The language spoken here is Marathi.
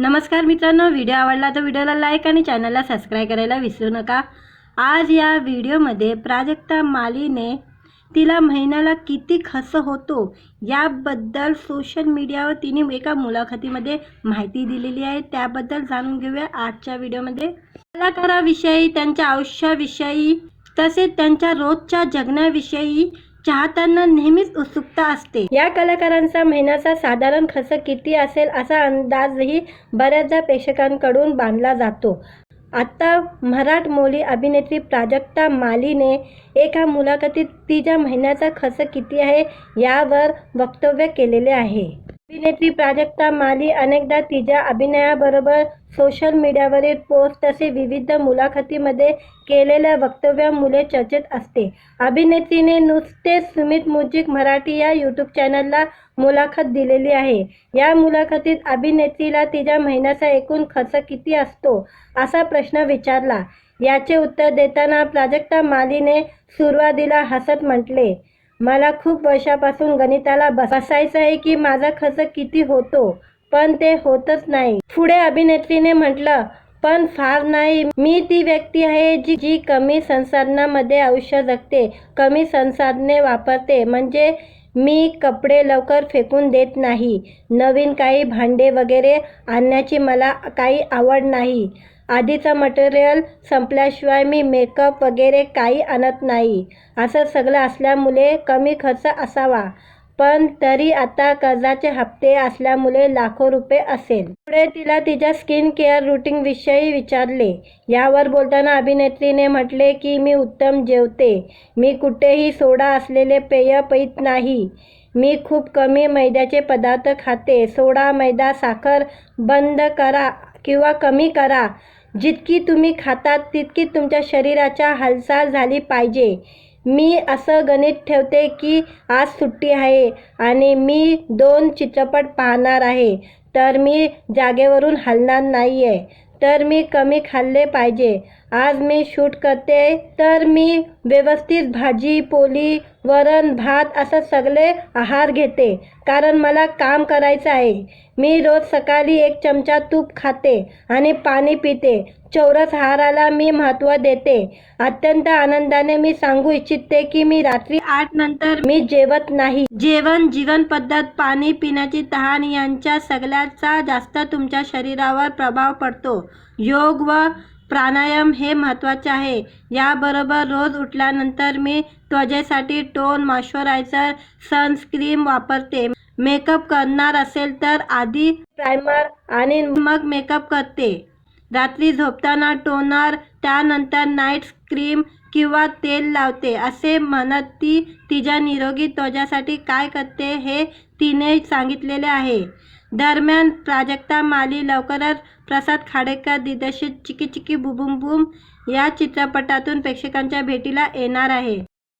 नमस्कार मित्रांनो व्हिडिओ आवडला तर व्हिडिओला लाईक आणि चॅनलला सबस्क्राईब करायला विसरू नका. आज या व्हिडिओमध्ये प्राजक्ता मालीने तिला महिन्याला किती खर्च होतो याबद्दल सोशल मीडियावर तिने एका मुलाखतीमध्ये माहिती दिलेली आहे. त्याबद्दल जाणून घेऊया आजच्या व्हिडिओमध्ये कलाकाराविषयी त्यांच्या आयुष्याविषयी तसेच त्यांच्या रोजच्या जगण्याविषयी चाहत्यांना नेहमीच उत्सुकता असते. या कलाकारांचा महिन्याचा साधारण खर्च किती असेल असा अंदाजही बऱ्याचदा प्रेक्षकांकडून बांधला जातो. आता मराठमोळी अभिनेत्री प्राजक्ता मालीने एका मुलाखतीत तिच्या महिन्याचा खर्च किती आहे यावर वक्तव्य केलेले आहे. अभिनेत्री प्राजक्ता माली अनेकदा तिच्या अभिनयाबरोबर सोशल मीडियावरील पोस्ट तसे विविध मुलाखतीमध्ये केलेल्या वक्तव्यामुळे चर्चेत असते. अभिनेत्रीने नुसतेच सुमित मुजिक मराठी या यूट्यूब चॅनलला मुलाखत दिलेली आहे. या मुलाखतीत अभिनेत्रीला तिच्या महिन्याचा एकूण खर्च किती असतो? असा प्रश्न विचारला. याचे उत्तर देताना प्राजक्ता मालीने सुरुवातीला हसत म्हटले मला खूप वर्षापासून गणिताला बस- बसायचं आहे की माझा खर्च किती होतो? पण ते होतच नाही. पुढे अभिनेत्रीने म्हटलं पण फार नाही. मी ती व्यक्ती आहे जी जी कमी संसाधनामध्ये आयुष्य जगते कमी संसाधने वापरते. म्हणजे मी कपडे लवकर फेकून देत नाही. नवीन काही भांडे वगैरे आणण्याची मला काही आवड नाही. आधीचं मटेरियल संपल्याशिवाय मी मेकअप वगैरे काही आणत नाही. असं सगळं असल्यामुळे कमी खर्च असावा. पण तरी आता कर्जाचे हप्ते असल्यामुळे लाखो रुपये असेल. पुढे तिला तिच्या स्किन केअर रुटीनविषयी विचारले. यावर बोलताना अभिनेत्रीने म्हटले की मी उत्तम जेवते. मी कुठेही सोडा असलेले पेय पित नाही. मी खूप कमी मैद्याचे पदार्थ खाते. सोडा मैदा साखर बंद करा किंवा कमी करा. जितकी तुम्ही खातात तितकी तुमच्या शरीराच्या हालचाल झाली पाहिजे. मी असं गणित ठेवते की आज सुट्टी आहे आणि मी दोन चित्रपट पाहणार आहे. तर मी जागेवरून हलणार नाही आहे तर मी कमी खाल्ले पाहिजे. आज मी शूट करते. तर मी व्यवस्थित भाजी पोळी वरण भात असं सगळे आहार घेते. कारण मला काम करायचं आहे. मी रोज सकाळी एक चमचा तूप खाते आणि पाणी पिते. चौरस आहाराला मी महत्त्व देते. अत्यंत आनंदाने मी सांगू इच्छिते की मी रात्री आठ नंतर मी जेवत नाही. जेवण जीवन पद्धत पाणी पिण्याची तहान यांच्या सगळ्याचा जास्त तुमच्या शरीरावर प्रभाव पडतो. योग व प्राणायाम हे महत्त्वाचे आहे. याबरोबर रोज उठल्यानंतर मी त्वचेसाठी टोन मॉइश्चरायझर सनस्क्रीम वापरते. मेकअप करणार असेल तर आधी प्रायमर आणि मग मेकअप करते. रात्री झोपताना टोनर त्यानंतर नाईट क्रीम किंवा तेल लावते असे म्हणत ती तिच्या निरोगी त्वचासाठी काय करते हे तिने सांगितलेले आहे. दरम्यान प्राजक्ता माली लवकरच प्रसाद खाडेकर दिग्दर्शित चिकी चिकी बुबुम बुम या चित्रपटातून प्रेक्षकांच्या भेटीला येणार आहे.